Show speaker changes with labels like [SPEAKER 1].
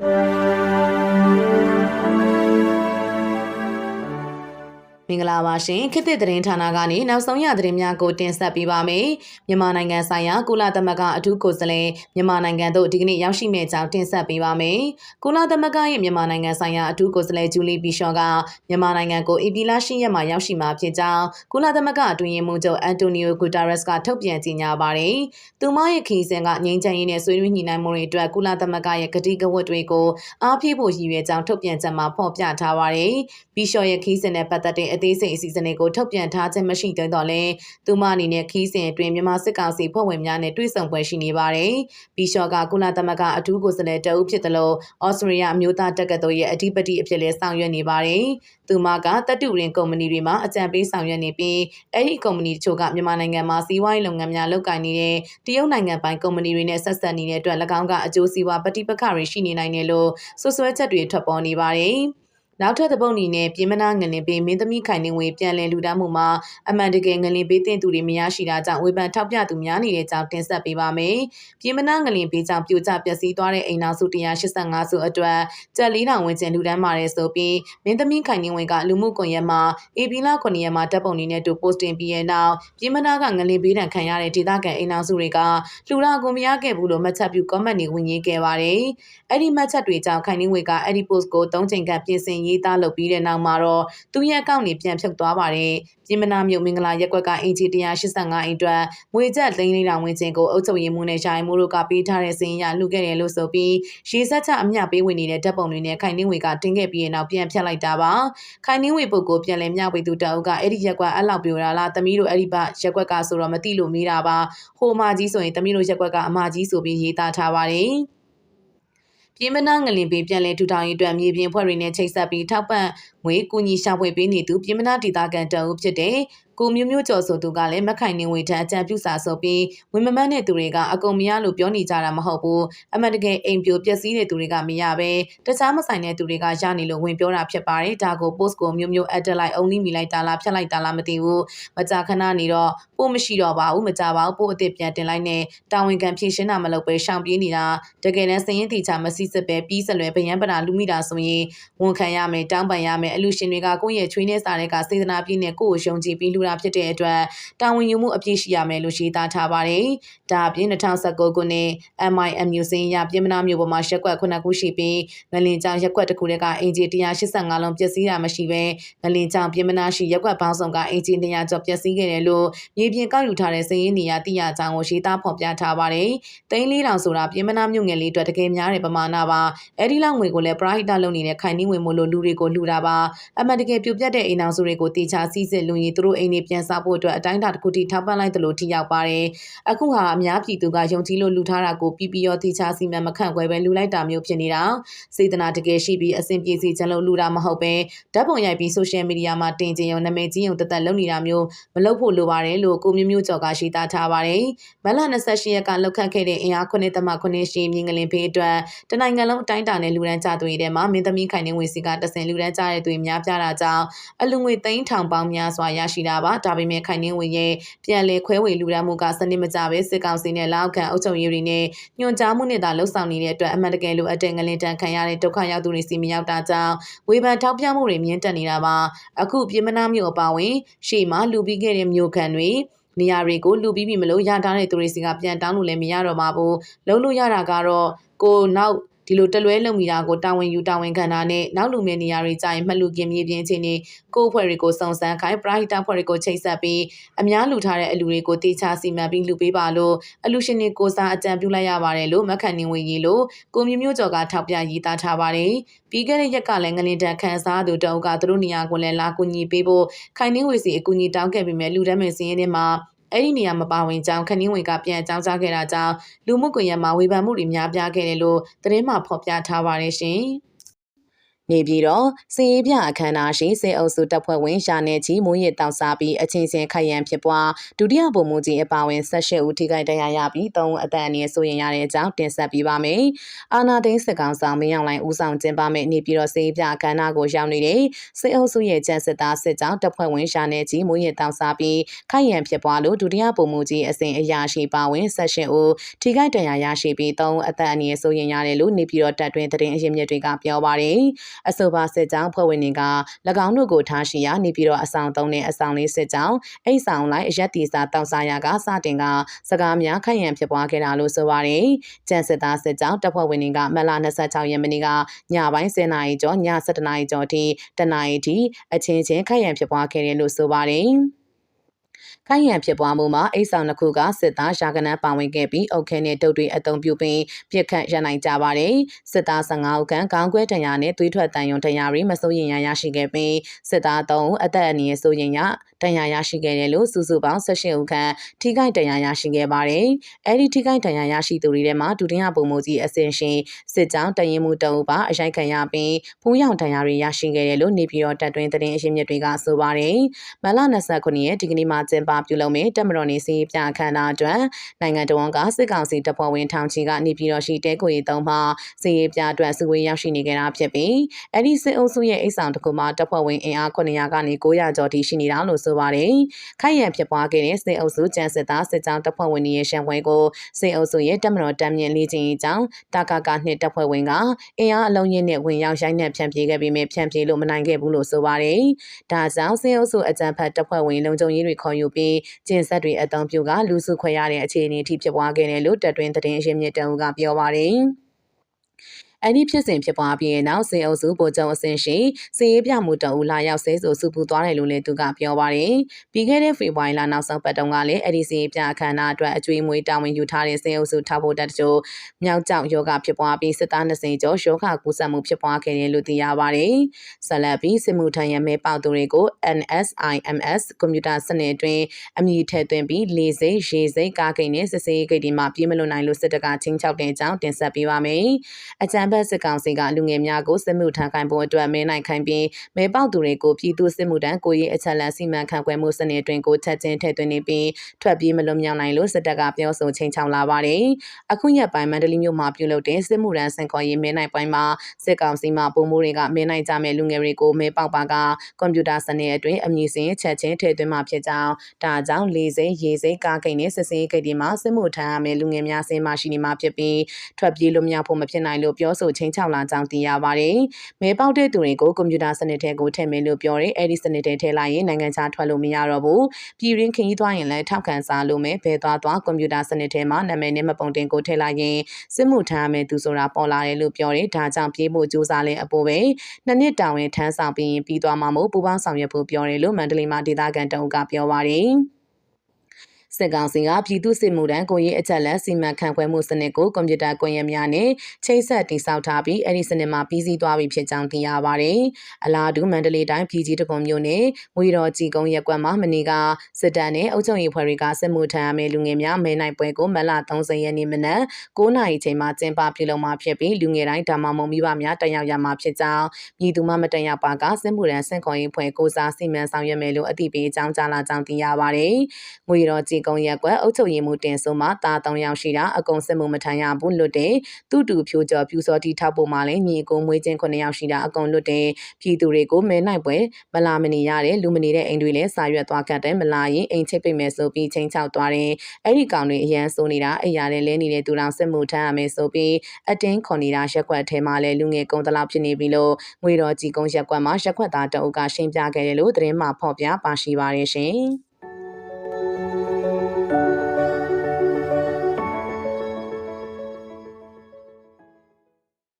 [SPEAKER 1] မ င်္ဂလာပါရှင်ခေတ်သစ်သတင်းဌာနကနေနောက်ဆုံးရသတင်းများကိုတင်ဆက်ပေးပါမယ်မြန်မာနိုင်ငံဆိုင်ရာကုလသမဂ္ဂအထူးကိုယ်စားလှယ်မြန်မာနိုင်ငံသို့ဒီကနေ့ရောက်ရှိမဲ့ကြောင်းတင်ဆက်ပေးပါမယ်ကုလသမဂ္ဂရဲ့မြန်မာနိုင်ငံဆိုင်ရာအထူးကိုယ်စားလှယ်ဂျူလီဘီရှော့ကမြန်မာနိုင်ငံကိုအီပီလာရှိရက်မှာရောက်ရှိမှာဖြစ်ကြောင်းကုလသမဂ္ဂအတွင်းရေးမှူးချုပ်အန်တိုနီယိုဂူတာရက်စ်ကထုတ်ပြန်ကြေညာပါတယ်သူမရဲ့ခီးစဉ်ကငြိမ်းချမ်းရေးနဲ့ဆွေးနွေးညှိနှိုင်းမှုတွေအတွက်ကုလသမဂ္ဂရဲ့ကတိကဝတ်တွေကိုအားဖြည့်ဖို့ရည်ရွယ်ကြောင်းထုတ်ပြန်ချက်မှာဖော်ပြထားပါတယ်ဘီရှော့ရဲ့ခီးစဉ်နဲ့ပတ်သက်တဲ့အသေးစိတ်အစီအစဉ်တွေကိုထုတ်ပြန်ထားခြင်းမရှိသေးတော့လဲသူမအနေနဲ့ခီးစဉ်အတွင်းမြန်မာစစ်ကောင်စီဖွဲ့ဝင်များနဲ့တွေ့ဆုံပွဲရှိနေပါတယ်။ဘီရှော့ကကုလသမဂ္ဂအထူးကိုယ်စားလှယ်တအုပ်ဖြစ်တယ်လို့ဩစတြေးလျအမျိုးသားတက္ကသိုလ်ရဲ့အဓိပတိအဖြစ်လဲဆောင်ရွက်နေပါတယ်။သူမကတတုရင်ကုမ္ပဏီတွေမှာအကြံပေးဆောင်ရွက်နေပြီးအဲ့ဒီကုမ္ပဏီတချို့ကမြန်မာနိုင်ငံမှာစီးပွားရေးလုပ်ငန်းများလုပ်ကိုင်နေတဲ့တရုတ်နိုင်ငံပိုင်ကုမ္ပဏီတွေနဲ့ဆက်ဆက်နေတဲ့အတွက်၎င်းကအကျိုးစီးပွားပဋိပက္ခတွေရှိနေနိုင်တယ်လို့ဆွဆွဲချက်တွေထွက်ပေါ်နေပါတယ်။ နောက်ထပ်တစ်ပုတ်အနေနဲ့ပြည်မနာငလင်ပေးမင်းသမီးခိုင်နေဝေပြန်လည်လူဒန်းမှုမှာအမှန်တကယ်ငလင်ပေးတင်သူတွေမရရှိတာကြောင့်ဝေဖန်ထောက်ပြသူများနေတဲ့ကြောင်းတင်ဆက်ပေးပါမယ်။ပြည်မနာငလင်ပေးကြောင့်ပြိုကျပျက်စီးသွားတဲ့အိမ်နောက်စု185စုအတွက်ကြက်လေးတောင်ဝင်ကျင်လူဒန်းပါတယ်ဆိုပြီးမင်းသမီးခိုင်နေဝေကလူမှုကွန်ရက်မှာအေပီလာ9ရက်မှာတပ်ပုံနေနဲ့တူပို့တင်ပြီးရဲ့နောက်ပြည်မနာကငလင်ပေးတံခံရတဲ့ဒေသခံအိမ်နောက်စုတွေကလူလာကိုမရခဲ့ဘူးလို့မှတ်ချက်ပြု comment တွေဝင်ရေးခဲ့ပါတယ်။အဲ့ဒီမှတ်ချက်တွေကြောင့်ခိုင်နေဝေကအဲ့ဒီ post ကို၃ချိန်ခန့်ပြင်ဆင်ရေးသားလုပ်ပြီးတဲ့နောက်မှာတော့သူ့ရဲ့အကောင့်တွေပြန်ဖြုတ်သွားပါတယ်။ပြည်မနာမြို့မင်္ဂလာရက်ကွက်ကအင်ဂျီ185အိမ်အတွက်ငွေကျပ်သိန်းလေးတောင်ဝင်ခြင်းကိုအုပ်ချုပ်ရေးမှူးနဲ့ရှာရင်မှုတို့ကပေးထားတဲ့စင်ရလှူခဲ့တယ်လို့ဆိုပြီးရေဆက်ချအမျှပေးဝင်နေတဲ့ဓာတ်ပုံတွေနဲ့ခိုင်နှင်းဝေကတင်ခဲ့ပြီးတဲ့နောက်ပြန်ဖြတ်လိုက်တာပါ။ခိုင်နှင်းဝေပုဂ္ဂိုလ်ပြန်လည်မျှဝေသူတအုပ်ကအဲ့ဒီရက်ကွက်အဲ့လောက်ပြိုတာလားသမီးတို့အဲ့ဒီဘရက်ကွက်ကဆိုတော့မသိလို့မေးတာပါ။ဟိုမာကြီးဆိုရင်သမီးတို့ရက်ကွက်ကအမကြီးဆိုပြီးရေးသားထားပါတယ်။ ပြည်မနာငလင်ပေးပြန်လည်ထူထောင်ရေးအတွက်မြေပြင်ဖွဲ့တွေနဲ့ချိတ်ဆက်ပြီးထောက်ပံ့ ငွေကူညီရှာဖွေပေးနေသူပြည်မနာဒေသခံတအုပ်ဖြစ်တဲ့ကိုမျိုးမျိုးကျော်ဆိုသူကလည်းမခိုင်နေဝေထံအကြံပြုစာဆိုပြီးဝင်မမန်းတဲ့သူတွေကအကုန်မရလို့ပြောနေကြတာမဟုတ်ဘူးအမှန်တကယ်အိမ်ပြိုပျက်စီးတဲ့သူတွေကမရပဲတခြားမဆိုင်တဲ့သူတွေကရနေလို့ဝင်ပြောတာဖြစ်ပါတယ်ဒါကို post ကိုမျိုးမျိုး add လိုက် only မိလိုက်တာလားဖြတ်လိုက်တာလားမသိဘူးမကြာခဏနေတော့ပို့မရှိတော့ပါဘူးမကြပါဘူးပို့အစ်စ်ပြန်တင်လိုက်နဲ့တာဝန်ခံဖြည့်ရှင်းတာမလုပ်ပဲရှောင်ပြေးနေတာတကယ်တမ်းစရင်တီချာမစီစစ်ပဲပြီးစလွယ်ဗယံပနာလူမိတာဆိုရင်ဝန်ခံရမယ်တောင်းပန်ရမယ်အလူရှင်တွေကကိုယ့်ရဲ့ချွေးနေစားတဲ့ကစေတနာပြည့်နဲ့ကိုယ့်ကိုယုံကြည်ပြီးလူတာဖြစ်တဲ့အတွက်တာဝန်ယူမှုအပြည့်ရှိရမယ်လို့ရှင်းသားထားပါတယ်။ဒါအပြင်2019ခုနှစ် MIMU စင်းရပြည်မနာမျိုးပေါ်မှာရက်ကွက်ခုနှစ်ခုရှိပြီးငလင်ကြောင်ရက်ကွက်တစ်ခုတည်းကအင်ဂျီ185လုံးပျက်စီးတာမရှိဘဲငလင်ကြောင်ပြည်မနာရှိရက်ကွက်ပေါင်းစုံကအင်ဂျီ200ကျော်ပျက်စီးခဲ့တယ်လို့မြေပြင်ကောက်ယူထားတဲ့စည်ရင်းနေရတိရအကြောင်းကိုရှင်းသားဖော်ပြထားပါတယ်။သိန်း၄000ဆိုတာပြည်မနာမျိုးငယ်လေးအတွက်တကယ်များတဲ့ပမာဏပါ။အဲဒီလောက်ငွေကိုလည်းပရိုဟိတလုပ်နေတဲ့ခိုင်နှင်းဝင်မို့လို့လူတွေကိုလှူတာပါ။အမှန်တကယ်ပြိုပြတ်တဲ့အိမ်အောင်စုတွေကိုတေချာစီးစစ်လူရင်သူတို့အိမ်တွေပြန်စားဖို့အတွက်အတိုင်းအတာတစ်ခုထိထောက်ပံ့လိုက်သလိုထိရောက်ပါတယ်။အခုဟာအများပြည်သူကယုံကြည်လို့လူထားတာကိုပြပြရောတေချာစီမံမခန့်ခွဲပဲလူလိုက်တာမျိုးဖြစ်နေတာ။စေတနာတကယ်ရှိပြီးအဆင်ပြေစီချင်လို့လူတာမဟုတ်ပဲဓာတ်ပုံရိုက်ပြီးဆိုရှယ်မီဒီယာမှာတင်ကျင်ရုံနာမည်ကြီးရုံတသက်လုပ်နေတာမျိုးမလုပ်ဖို့လိုပါတယ်လို့ကိုမျိုးမျိုးကျော်ကရှိသားထားပါတယ်။မလ28ရက်ကလောက်ခတ်ခဲ့တဲ့အင်အား9သမ9ရှိမြင်းကလင်ဖေးအတွက်တနိုင်ငံလုံးအတိုင်းအတာနဲ့လူရန်ကြသူတွေထဲမှာမင်းသမီးခိုင်နေဝေစီကတဆင်လူရန်ကြတဲ့သူတွေများပြားတာကြောင့်အလူငွေသိန်းထောင်ပေါင်းများစွာရရှိတာပါဒါပေမဲ့ခိုင်နေဝေရဲ့ပြန်လည်ခွဲဝေလူရန်မှုကစနစ်မကျပဲစစ်ကောင်စီနဲ့လောက်ခံအုပ်ချုပ်ရေးတွေနဲ့ညွှန်ကြားမှုနဲ့သာလှုပ်ဆောင်နေတဲ့အတွက်အမှန်တကယ်လိုအပ်တဲ့ငလင်တန်ခံရတဲ့ဒုက္ခရောက်သူတွေစီမရောက်တာကြောင့်ဝေဖန်ထောက်ပြမှုတွေမြင့်တက်နေတာပါအခုပြည်မနာမျိုးအပါဝင် ရှေ့မှာလူပြီးခဲ့တဲ့မျိုးခံတွေနေရာတွေကိုလူပြီးပြီမလို့ရထားတဲ့သူတွေစီကပြန်တောင်းလို့လည်းမရတော့ပါဘူးလုံးလို့ရတာကတော့ကိုနောက် ဒီလိုတလွဲလုံမိတာကိုတာဝန်ယူတာဝန်ခံတာနဲ့နောက်လူမဲ့နေရာတွေကြာရင်မှတ်လူကင်းမြေပြင်ချင်းနေကိုအဖွဲ့တွေကိုစုံစမ်းခိုင်းပရိုဟိတဖွဲ့တွေကိုချိတ်ဆက်ပြီးအများလူထားတဲ့အလူတွေကိုတေချာစီမံပြီးလူပေးပါလို့အလူရှင်တွေကိုစားအကြံပြုလိုက်ရပါတယ်လို့မခန့်နေဝင်ကြီးလို့ကိုမျိုးမျိုးကျော်ကထောက်ပြရေးသားထားပါတယ်ပြီးခဲ့တဲ့ရက်ကလည်းငလင်တန်ခန်းစားသူတအုပ်ကသူတို့နေရာကိုလည်းလာကူညီပေးဖို့ခိုင်နှင်းဝေစီအကူအညီတောင်းခဲ့ပြီးမြဲလူတန်းမဲ့စင်းရဲထဲမှာ အဲ့ဒီနေရာမပါဝင်ကြောင်းခဏင်းဝင်ကပြန်အကြောင်းကြားခဲ့တာကြောင့်လူမှုကွန်ရက်မှာဝေဖန်မှုတွေများပြားခဲ့တယ်လို့သတင်းမှဖော်ပြထားပါတယ်ရှင်။ နေပြည်တော်စီရေးပြအခမ်းအနားရှိစေအုပ်စုတပ်ဖွဲ့ဝင်ရှာနေချီမွေးရတောက်စားပြီးအချင်းချင်းခိုက်ရန်ဖြစ်ပွားဒုတိယဗိုလ်မှူးကြီးအပါအဝင်၁၈ဦးထိခိုက်ဒဏ်ရာရပြီး၃ဦးအသက်အန္တရာယ်ဆိုရင်ရတဲ့အကြောင်းတင်ဆက်ပေးပါမယ်။အာနာသိန်းစစ်ကောင်ဆောင်မင်းအောင်လိုင်ဦးဆောင်ကျင်းပမယ့်နေပြည်တော်စီရေးပြအခမ်းအနားကိုရောက်နေတဲ့စေအုပ်စုရဲ့ကျန်းစစ်သားစစ်ကြောင်းတပ်ဖွဲ့ဝင်ရှာနေချီမွေးရတောက်စားပြီးခိုက်ရန်ဖြစ်ပွားလို့ဒုတိယဗိုလ်မှူးကြီးအစဉ်အရာရှိပါဝင်၁၈ဦးထိခိုက်ဒဏ်ရာရရှိပြီး၃ဦးအသက်အန္တရာယ်ဆိုရင်ရတယ်လို့နေပြည်တော်တပ်တွင်သတင်းအရင်းမြစ်တွေကပြောပါတယ်။အဆိုပါစစ်ကြောင်းဖွဲ့ဝင်တွေက၎င်းတို့ကိုထားရှိရာနေပြည်တော်အဆောင်သုံးနဲ့အဆောင်လေးစစ်ကြောင်းအိတ်ဆောင်လိုက်အရက်တီစာတောက်စားရကစတင်ကစကားများခိုင်ရန်ဖြစ်ပွားခဲ့တာလို့ဆိုပါတယ်။ကျန်စစ်သားစစ်ကြောင်းတပ်ဖွဲ့ဝင်တွေကမလ26ရက်နေ့ကညပိုင်း10နာရီကျော်ည7နာရီကျော်ထိတနာရီထိအချင်းချင်းခိုင်ရန်ဖြစ်ပွားခဲ့တယ်လို့ဆိုပါတယ်။ ခိုင်ရန်ဖြစ်ပွားမှုမှာအိတ်ဆောင်တစ်ခုကစစ်သားရာကနန်းပါဝင်ခဲ့ပြီးအုတ်ခဲနဲ့တုတ်တွေအုံပြုပြီးပြစ်ခတ်ရနိုင်ကြပါတယ်စစ်သား15ဦးခန့်ခေါင်းခွဲတံရနဲ့သွေးထွက်တန်ယုံတံရတွေမစိုးရင်ရရရှိခဲ့ပြီးစစ်သား3ဦးအသက်အန္တရာယ်ဆိုရင်ရ တန်ရာရရှိခဲ့တယ်လို့စုစုပေါင်း18ဦးခန့်ထိခိုက်တန်ရာရရှိခဲ့ပါတယ်အဲဒီထိခိုက်တန်ရာရရှိသူတွေထဲမှာဒုတိယပုံမိုးကြီးအစင်ရှင်စစ်ကြောင်းတရင်မှုတအုပ်ပါအရိုက်ခံရပြီးဖူးရောင်တန်ရာတွေရရှိခဲ့တယ်လို့နေပြည်တော်တပ်တွင်သတင်းအရင်းမြစ်တွေကဆိုပါတယ်မလ29ရက်ဒီကနေ့မှကျင်းပပြုလုပ်မယ့်တက်မတော်နေစီပြအခမ်းအနားအတွက်နိုင်ငံတော်ကစစ်ကောင်စီတပ်ဖွဲ့ဝင်ထောင်ချီကနေပြည်တော်ရှိတဲကိုရီသုံးမှစီရေးပြအတွက်စုဝေးရောက်ရှိနေကြတာဖြစ်ပြီးအဲ့ဒီစစ်အုပ်စုရဲ့အိတ်ဆောင်တစ်ခုမှာတပ်ဖွဲ့ဝင်အင်အား900ကနေ900ကျော်ထိရှိနေတာလို့ဆိုပါတယ်။ခိုင်ရန်ဖြစ်ပွားခဲ့တဲ့စစ်အုပ်စုကျန်းစစ်သားစစ်ကြောင်းတပ်ဖွဲ့ဝင်ရဲ့ရှံပွဲကိုစစ်အုပ်စုရဲ့တပ်မတော်တမ်းမြင့်လေးချင်းအကြောင်းတာကာကနှစ်တပ်ဖွဲ့ဝင်ကအင်အားအလုံးရင်းနဲ့ဝင်ရောက်ရိုက်နှက်ဖြန့်ပြေးခဲ့ပြီးမြဖြန့်ပြေးလို့မနိုင်ခဲ့ဘူးလို့ဆိုပါတယ်။ဒါကြောင့်စစ်အုပ်စုအကြမ်းဖက်တပ်ဖွဲ့ဝင်လုံခြုံရေးတွေခေါ်ယူပြီးကျင်းဆက်တွေအုံပြုကလူစုခွဲရတဲ့အခြေအနေအထိဖြစ်ပွားခဲ့တယ်လို့တပ်တွင်းသတင်းအရင်းမြစ်တအုပ်ကပြောပါတယ်။ အဲ့ဒီဖြစ်စဉ်ဖြစ်ပွားပြီးနောက်စေအုပ်စုဗိုလ်ချုပ်အဆင့်ရှိစီရေးပြမှုတအူလာရောက်ဆဲဆိုစုပူသွားတယ်လို့လည်းသူကပြောပါတယ်။ပြီးခဲ့တဲ့ဖေဖော်ဝါရီလနောက်ဆုံးပတ်တုန်းကလည်းအဲ့ဒီစီရေးပြအခမ်းအနားအတွက်အကျွေးမွေးတာဝန်ယူထားတဲ့စေအုပ်စုထောက်ဖို့တက်တချို့မြောက်ကြောက်ယောဂဖြစ်ပွားပြီးစစ်သား20ကျော်ယောဂကူးစက်မှုဖြစ်ပွားခဲ့တယ်လို့သိရပါတယ်။ဆက်လက်ပြီးစစ်မှုထမ်းရမဲပေါသူတွေကို NSIMS ကွန်ပျူတာစနစ်အတွင်းအမည်ထည့်သွင်းပြီးလေစိတ်ရေစိတ်ကားကိန်းနဲ့စစ်စေးဂိတ်ဒီမှာပြေးမလွန်နိုင်လို့စစ်တပ်ကချင်းချောက်တဲ့အကြောင်းတင်ဆက်ပေးပါမယ်။အကြံဘက်စစ်ကောင်စီကလူငယ်များကိုစစ်မှုထမ်းခိုင်းဖို့အတွက်မဲနိုင်ခိုင်းပြီးမဲပေါက်သူတွေကိုပြည်သူစစ်မှုထမ်းကိုရေးအချက်လန်စီမံခန့်ခွဲမှုစနစ်အတွင်းကိုချက်ချင်းထည့်သွင်းနေပြီးထွက်ပြေးမလွတ်မြောက်နိုင်လို့စစ်တပ်ကပြောဆိုချိန်ချောင်းလာပါတယ်။အခုရက်ပိုင်းမန္တလေးမြို့မှာပြုလုပ်တဲ့စစ်မှုထမ်းစင်ခေါ်ရေးမဲနိုင်ပိုင်းမှာစစ်ကောင်စီမှပုံမိုးတွေကမဲနိုင်ကြမဲ့လူငယ်တွေကိုမဲပေါက်ပါကကွန်ပျူတာစနစ်အတွင်းအမည်စင်ချက်ချင်းထည့်သွင်းမှာဖြစ်ကြောင်းဒါကြောင့်လေစိမ်းရေစိမ်းကားကိန်းနဲ့စစ်စင်းကိန်းဒီမှာစစ်မှုထမ်းရမယ့်လူငယ်များစင်းမှရှိနေမှာဖြစ်ပြီးထွက်ပြေးလွတ်မြောက်ဖို့မဖြစ်နိုင်လို့ပြောဆိုချိန်ချောင်းလာကြောင်းသိရပါတယ်။မဲပေါက်တဲ့သူတွေကိုကွန်ပျူတာစနစ်ထဲကိုထည့်မယ်လို့ပြောတယ်။အဲဒီစနစ်ထဲထည့်လိုက်ရင်နိုင်ငံခြားထွက်လို့မရတော့ဘူး။ပြည်ရင်းခရီးသွားရင်လည်းထောက်ခံစားလို့မယ်။ဘယ်သွားသွားကွန်ပျူတာစနစ်ထဲမှာနာမည်နဲ့မပုံတင်ကိုထည့်လိုက်ရင်စစ်မှုထမ်းရမယ်သူဆိုတာပေါ်လာတယ်လို့ပြောတယ်။ဒါကြောင့်ပြေးဖို့ကြိုးစားလဲအပေါ်ပဲ။နှစ်နှစ်တာဝန်ထမ်းဆောင်ပြီးရင်ပြီးသွားမှာမို့ပူပေါင်းဆောင်ရွက်ဖို့ပြောတယ်လို့မန္တလေးမှာဒေသခံတအုပ်ကပြောပါတယ်။ စစ်ကောင်စီကပြည်သူ့စစ်မှုထမ်းကိုရေးအချက်လက်စီမံခန့်ခွဲမှုစနစ်ကိုကွန်ပျူတာကွန်ရက်များနဲ့ချိတ်ဆက်တည်ဆောက်ထားပြီးအဲ့ဒီစနစ်မှာပြီးစီးသွားပြီဖြစ်ကြောင်းသိရပါတယ်။အလားတူမန္တလေးတိုင်းပြည်ကြီးတကုံမြို့နယ်ငွေတော်ကြီးကုန်းရက်ကွက်မှာမနေ့ကစစ်တပ်နဲ့အုပ်ချုပ်ရေးဖွဲ့တွေကစစ်မှုထမ်းရမယ့်လူငယ်များမဲနိုင်ပွဲကိုမလ30ရက်နေ့မနက်9နာရီချိန်မှာကျင်းပပြုလုပ်မှာဖြစ်ပြီးလူငယ်တိုင်းဒါမှမဟုတ်မိဘများတက်ရောက်ရမှာဖြစ်ကြောင်းမြည်သူမှမတက်ရောက်ပါကစစ်မှုထမ်းစင်ခေါ်ရေးဖွဲ့ကိုစားစီမံဆောင်ရွက်မယ်လို့အသိပေးကြောင်းကြားလာကြောင်းသိရပါတယ်။ငွေတော်ကြီးကုန်းရက်ကွက်အုပ်ချုပ်ရေးမှူးတင်ဆိုမှတာ3ယောက်ရှိတာအကုန်စစ်မှုမထမ်းရဘူးလွတ်တယ်သူ့တူဖြိုးကျော်ပြူစောတီထောက်ဖို့မှလည်းညီကိုမွေးချင်း9ယောက်ရှိတာအကုန်လွတ်တယ်ပြည်သူတွေကိုမဲနိုင်ပွဲမလာမနေရတဲ့လူမနေတဲ့အိမ်တွေလည်းစာရွက်သွားကတ်တယ်မလာရင်အိမ်ချိတ်ပိတ်မယ်ဆိုပြီးချင်းချောက်သွားတယ်အဲ့ဒီကောင်တွေအရန်ဆိုနေတာအိယာနဲ့လဲနေတဲ့သူတော်စစ်မှုထမ်းရမယ်ဆိုပြီးအတင်းခွန်နေတာရက်ွက်ထဲမှာလည်းလူငယ်ကုန်းတလောက်ဖြစ်နေပြီလို့ငွေတော်ကြီးကုန်းရက်ွက်မှာရက်ွက်သားတအုပ်ကရှင်းပြခဲ့တယ်လို့သတင်းမှဖော်ပြပါရှိပါတယ်ရှင်